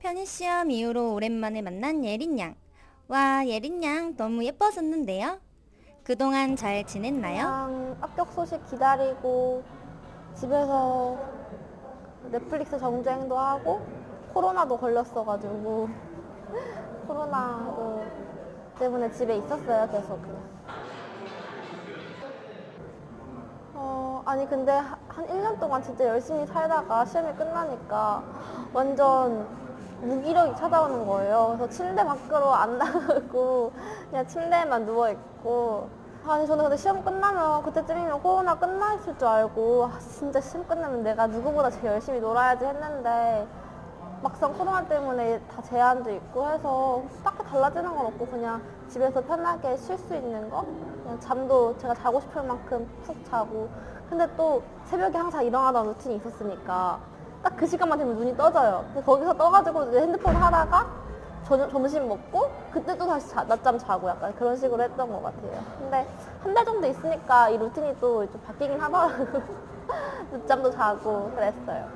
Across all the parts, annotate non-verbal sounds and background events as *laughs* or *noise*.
편의시험 이후로 오랜만에 만난 예린 양. 와, 예린 양 너무 예뻐졌는데요? 그동안 잘 지냈나요? 그냥 합격 소식 기다리고 집에서 넷플릭스 정주행도 하고 코로나도 걸렸어가지고 *laughs* 코로나도 때문에 집에 있었어요 계속. 어 아니 근데 하- 한 1년 동안 진짜 열심히 살다가 시험이 끝나니까 완전 무기력이 찾아오는 거예요. 그래서 침대 밖으로 안 *laughs* 나가고 그냥 침대에만 누워 있고 아니 저는 근데 시험 끝나면 그때쯤이면 코로나 끝나 있을 줄 알고 아, 진짜 시험 끝나면 내가 누구보다 제일 열심히 놀아야지 했는데 막상 코로나 때문에 다 제한도 있고 해서 딱히 달라지는 건 없고 그냥 집에서 편하게 쉴 수 있는 거? 그냥 잠도 제가 자고 싶을 만큼 푹 자고. 근데 또 새벽에 항상 일어나던 루틴이 있었으니까 딱 그 시간만 되면 눈이 떠져요. 근데 거기서 떠가지고 이제 핸드폰 하다가 저녁, 점심 먹고 그때 또 다시 자- 낮잠 자고 약간 그런 식으로 했던 것 같아요. 근데 한 달 정도 있으니까 이 루틴이 또 좀 바뀌긴 하더라고요 *laughs* 늦잠도 자고 그랬어요.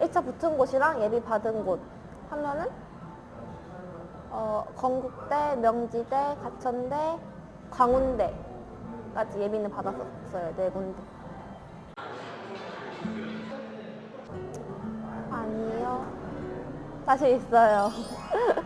1차 붙은 곳이랑 예비 받은 곳 하면은 어, 건국대, 명지대, 가천대, 광운대까지 예비는 받았었어요. 네 군데. 아니요. 다시 있어요. *laughs*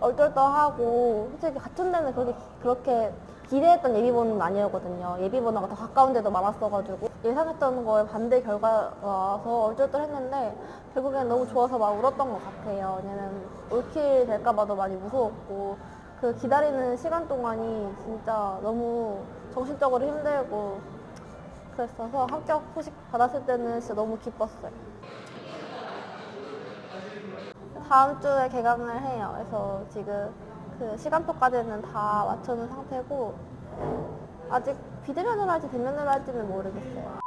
얼떨떨하고 솔직히 같은 데는 그렇게 그렇게 기대했던 예비번호는 아니었거든요. 예비번호가 더 가까운 데도 많았어가지고 예상했던 거에 반대 결과라서 얼떨떨했는데 결국엔 너무 좋아서 막 울었던 것 같아요. 왜냐면 올킬 될까봐도 많이 무서웠고 그 기다리는 시간 동안이 진짜 너무 정신적으로 힘들고 그랬어서 합격 소식 받았을 때는 진짜 너무 기뻤어요. 다음 주에 개강을 해요. 그래서 지금 그 시간표까지는 다 맞춰놓은 상태고 아직 비대면으로 할지 대면으로 할지는 모르겠어요.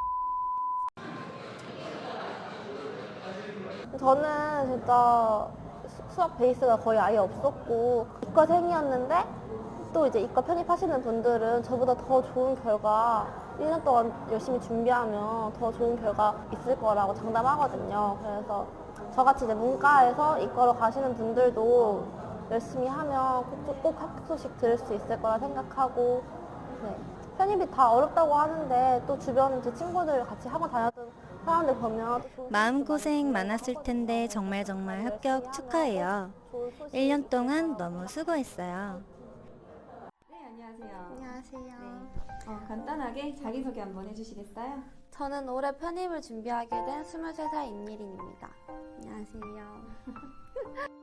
저는 진짜 수- 수학 베이스가 거의 아예 없었고 이과생이었는데 또 이제 이과 편입하시는 분들은 저보다 더 좋은 결과 1년 동안 열심히 준비하면 더 좋은 결과 있을 거라고 장담하거든요. 그래서 저같이 이제 문과에서 이과로 가시는 분들도 열심히 하면 꼭, 꼭 합격 소식 들을 수 있을 거라 생각하고 네. 편입이 다 어렵다고 하는데 또 주변 제 친구들 같이 학원 다녔던 사람들 보면 마음고생 많았을 텐데 정말 정말 합격 축하해요. 1년 동안 너무 수고했어요. 네, 안녕하세요. 안녕하세요. 네, 어, 간단하게 자기소개 한번 해주시겠어요? 저는 올해 편입을 준비하게 된 23살 임예린입니다. 안녕하세요. *laughs*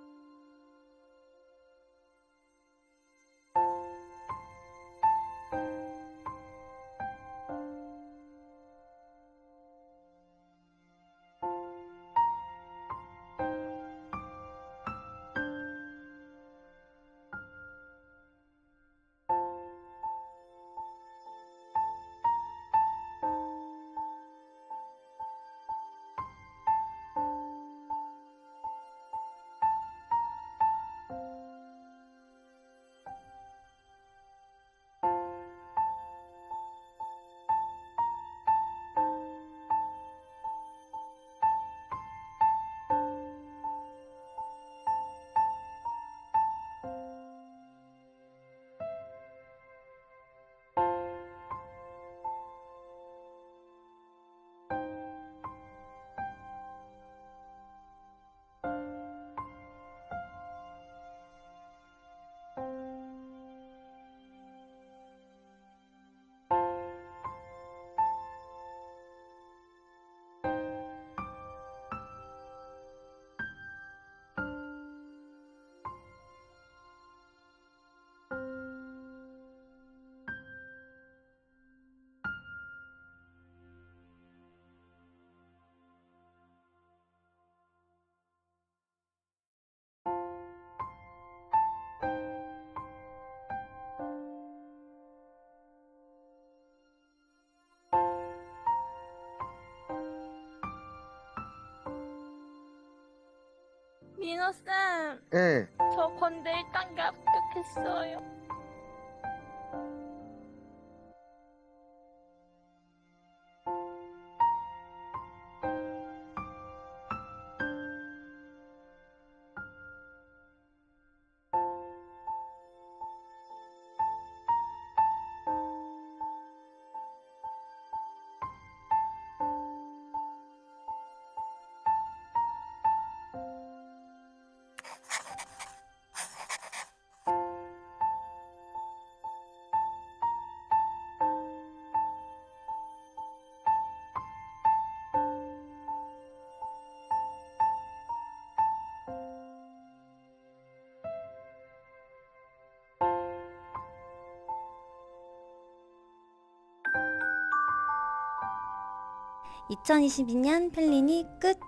민호쌤, 예. 저 건대 1단계 합격했어요. (2022년) 펠린이 끝